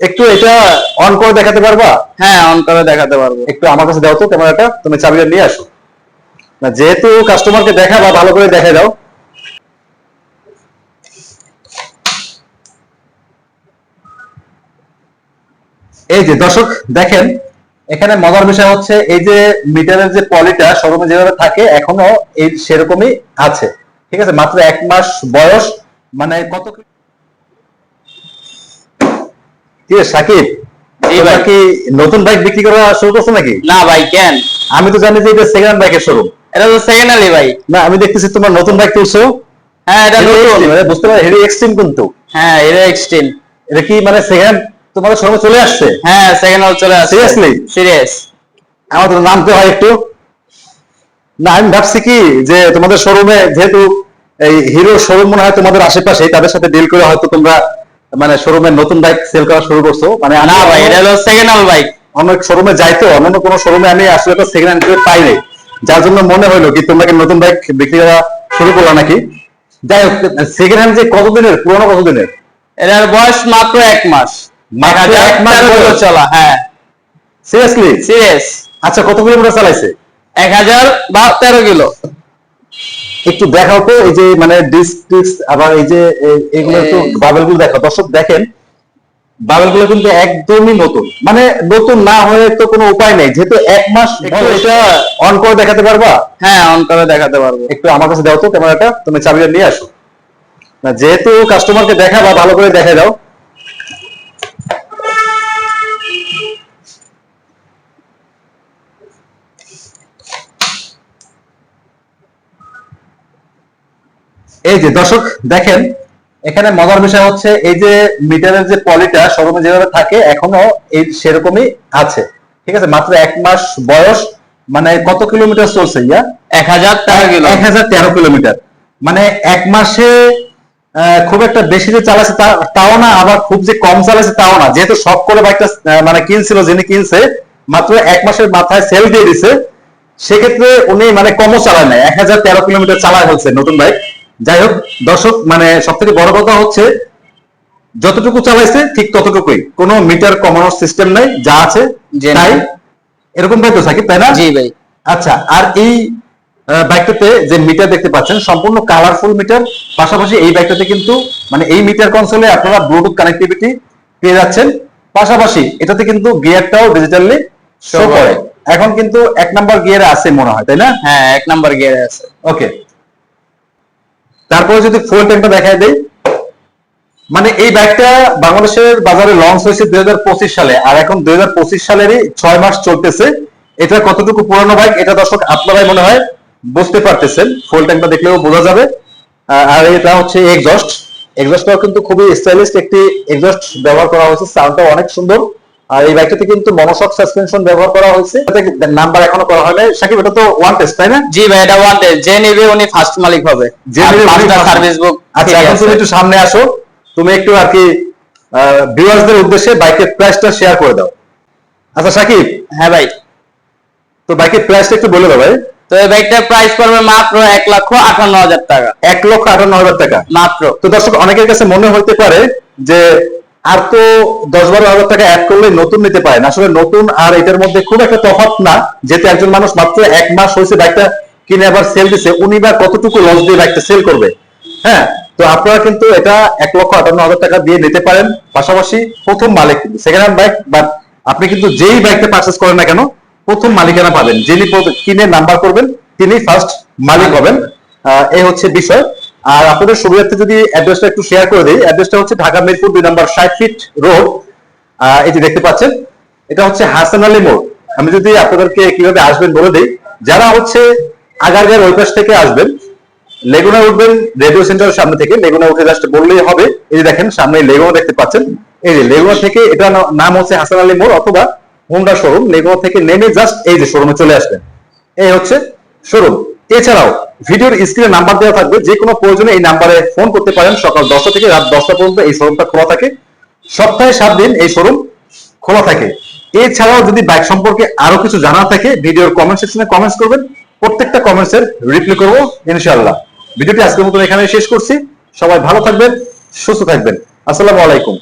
একটু এটা অন করে দেখাতে পারবা? হ্যাঁ অন করে দেখাতে পারব। একটু আমার কাছে দাও তো ক্যামেরাটা তুমি চাবিটা নিয়ে আসো। না যেহেতু কাস্টমারকে দেখাবা ভালো করে দেখে দাও। এই যে দর্শক দেখেন এখানে মজার বিষয় হচ্ছে এই যে মিটারের যে পলিটা শোরুমে যেভাবে থাকে এখনও এই সেরকমই আছে। ঠিক আছে? মাত্র এক মাস বয়স মানে কত কি সাকিব? তোমরা। কি নতুন বাইক বিক্রি করা শুরু করছ নাকি? না ভাই কেন? আমি তো জানি যে এটা সেকেন্ড বাইকের শোরুম এটা তো সেকেন্ড ভাই। না আমি দেখতেছি তোমার নতুন বাইক তুলছো। হ্যাঁ এটা নতুন। মানে বুঝতে পারো হেডি এক্সট্রিম কিন্তু। হ্যাঁ এটা এক্সটেন এটা কি মানে সেকেন্ড তোমাদের শোরুমে চলে আসছে? হ্যাঁ সেকেন্ড হল চলে আসছে। Seriously? সিরিয়াস আমার তো নামতে হয় একটু। না আমি ভাবছি কি যে তোমাদের শোরুমে যেহেতু এই হিরো শোরুম মনে হয় তোমাদের আশেপাশে তাদের সাথে ডিল করে হয়তো তোমরা মানে শোরুমে নতুন বাইক সেল করা শুরু করছ। মানে না ভাই এটা হলো সেকেন্ড হল বাইক অনেক শোরুমে যাইতো অন্যান্য কোনো শোরুমে আমি আসলে তো সেকেন্ড হ্যান্ড পাই নাই। যার জন্য মনে হলো কি তোমরা কি নতুন বাইক বিক্রি করা শুরু করল নাকি? যাই হোক সেকেন্ড হ্যান্ড যে কতদিনের পুরোনো কতদিনের? এটার বয়স মাত্র এক মাস। মাত্র এক মাস বয়স? চলা হ্যাঁ। সিরিয়াসলি সিরিয়াস আচ্ছা কত কিলোমিটার চালাইছে? এক হাজার বা তেরো কিলো। একটু দেখাও তো এই যে মানে ডিস্ক আবার এই যে এগুলো একটু বাবেলগুলো দেখো দর্শক দেখেন বাবেলগুলো কিন্তু একদমই নতুন। মানে নতুন না হয়ে তো কোনো উপায় নেই। যেহেতু এক মাস এটা অন করে দেখাতে পারবা? হ্যাঁ অন করে দেখাতে পারব। একটু আমার কাছে দাও তো ক্যামেরাটা তুমি চাবিটা নিয়ে আসো। না যেহেতু কাস্টমারকে দেখাবা ভালো করে দেখে দাও। এই যে দর্শক দেখেন এখানে মজার বিষয় হচ্ছে এই যে মিটারের যে পলিটা শোরুমে যেভাবে থাকে এখনও এই সেরকমই আছে। ঠিক আছে? মাত্র এক মাস বয়স মানে কত কিলোমিটার চলছে ইয়া? এক হাজার তেরো এক হাজার তেরো কিলোমিটার। মানে এক মাসে খুব একটা বেশি যে চালাচ্ছে তাও না আবার খুব যে কম চালাচ্ছে তাও না। যেহেতু শখ করে বাইকটা মানে কিনছিল যিনি কিনছে মাত্র এক মাসের মাথায় সেল দিয়ে দিছে। সেক্ষেত্রে উনি মানে কমও চালায় নাই। এক হাজার তেরো কিলোমিটার চালায় হচ্ছে নতুন বাইক। যাই হোক দর্শক মানে সব থেকে বড় কথা হচ্ছে যতটুকু চালাইছে ঠিক ততটুকুই। কোনো মিটার কমানোর সিস্টেম নাই যা আছে। তাই? এরকম বাইক তো সাকিব তাই না? জি ভাই। আচ্ছা আর এই বাইকটাতে যে মিটার দেখতে পাচ্ছেন সম্পূর্ণ কালারফুল মিটার পাশাপাশি এই বাইকটাতে কিন্তু মানে এই মিটার কনসোলে আপনারা ব্লুটুথ কানেক্টিভিটি পেয়ে যাচ্ছেন। পাশাপাশি এটাতে কিন্তু গিয়ারটাও ডিজিটালি শো করে। এখন কিন্তু এক নাম্বার গিয়ারে আছে মনে হয় তাই না? হ্যাঁ এক নাম্বার গিয়ারে আছে। ওকে তারপরে যদি ফুল ট্যাঙ্কটা দেখায় দেই মানে এই বাইকটা বাংলাদেশের বাজারে লঞ্চ হয়েছে দুই হাজার পঁচিশ সালে, আর এখন দুই হাজার পঁচিশ সালেরই ছয় মাস চলতেছে। এটা কতটুকু পুরানো বাইক এটা দর্শক আপনারাই মনে হয় বুঝতে পারতেছেন। ফুল ট্যাঙ্কটা দেখলেও বোঝা যাবে। আর এটা হচ্ছে এক্সস্ট এক্সস্টটাও কিন্তু খুবই স্টাইলিশ একটি এক্সস্ট ব্যবহার করা হয়েছে সাউন্ডটা অনেক সুন্দর। আর এই বাইকটাতে কিন্তু মনোশক সাসপেনশন ব্যবহার করা হয়েছে। নাম্বার এখনও করা হয় নাই। সাকিব এটা তো ওয়ান টেস্ট তাই না? জি ভাই এটা ওয়ান টেস্ট যে নেবে উনি ফার্স্ট মালিক হবে। যে নেবে উনি সার্ভিস বুক আচ্ছা এখন তুমি একটু সামনে আসো। তুমি একটু আর কি ভিউয়ার্সদের উদ্দেশ্যে বাইকের প্রাইসটা শেয়ার করে দাও। আচ্ছা সাকিব। হ্যাঁ ভাই। তো বাইকের প্রাইসটা একটু বলে দাও ভাই। তো এই বাইকটার প্রাইস পড়বে মাত্র এক লক্ষ আটান্ন হাজার টাকা। এক লক্ষ আটান্ন হাজার টাকা। মাত্র। তো দর্শক অনেকের কাছে মনে হতে পারে যে আর তো দশ বারো হাজার টাকা অ্যাড করলে নতুন নিতে পারেন। আসলে নতুন আর এটার মধ্যে খুব একটা তফাৎ না, যেহেতু একজন মানুষ মাত্র এক মাস হয়েছে বাইকটা কিনে আবার সেল দিছে, উনি বা কতটুকু লস দিয়ে বাইকটা সেল করবে? হ্যাঁ তো আপনারা কিন্তু এটা এক লক্ষ আটান্ন হাজার টাকা দিয়ে নিতে পারেন। পাশাপাশি প্রথম মালিক কিন্তু সেকেন্ড হ্যান্ড বাইক বাট আপনি কিন্তু যেই বাইকটা পারচেস করেন না কেন, প্রথম মালিকানা পাবেন। যিনি কিনে নাম্বার করবেন, তিনি ফার্স্ট মালিক হবেন। এই হচ্ছে বিষয়। আর আপনাদের সুবিধার্থে যদি অ্যাড্রেসটা একটু শেয়ার করে দিই অ্যাড্রেসটা হচ্ছে ঢাকা মিরপুর দুই নম্বর ষাট ফিট রোড। যে দেখতে পাচ্ছেন, এটা হচ্ছে হাসান আলী মোড়। আমি যদি আপনাদেরকে কীভাবে আসবেন বলে দিই, যারা হচ্ছে আগারগাঁর ওই পাশ থেকে আসবেন, লেগুনা উঠবেন রেডিও সেন্টারের সামনে থেকে, লেগুনা উঠে জাস্ট বললেই হবে। এই যে দেখেন সামনে লেগুনা দেখতে পাচ্ছেন। এই যে লেগুনা থেকে এটা নাম হচ্ছে হাসান আলী মোড় অথবা হোন্ডা শোরুম। লেগুনা থেকে নেমে জাস্ট এই যে শোরুমে চলে আসবেন। এই হচ্ছে শোরুম এছাড়াও ভিডিওর স্ক্রিনে নাম্বার দেওয়া থাকবে যে কোনো প্রয়োজনে এই নাম্বারে ফোন করতে পারেন। সকাল দশটা থেকে রাত দশটা পর্যন্ত এই শোরুমটা খোলা থাকে। সপ্তাহে সাত দিন এই শোরুম খোলা থাকে। এছাড়াও যদি বাইক সম্পর্কে আরও কিছু জানা থাকে, ভিডিওর কমেন্ট সেকশনে কমেন্টস করবেন। প্রত্যেকটা কমেন্টস এর রিপ্লাই করব, ইনশাআল্লাহ। ভিডিওটি আজকের মতো এখানে শেষ করছি। সবাই ভালো থাকবেন, সুস্থ থাকবেন। আসসালামু আলাইকুম।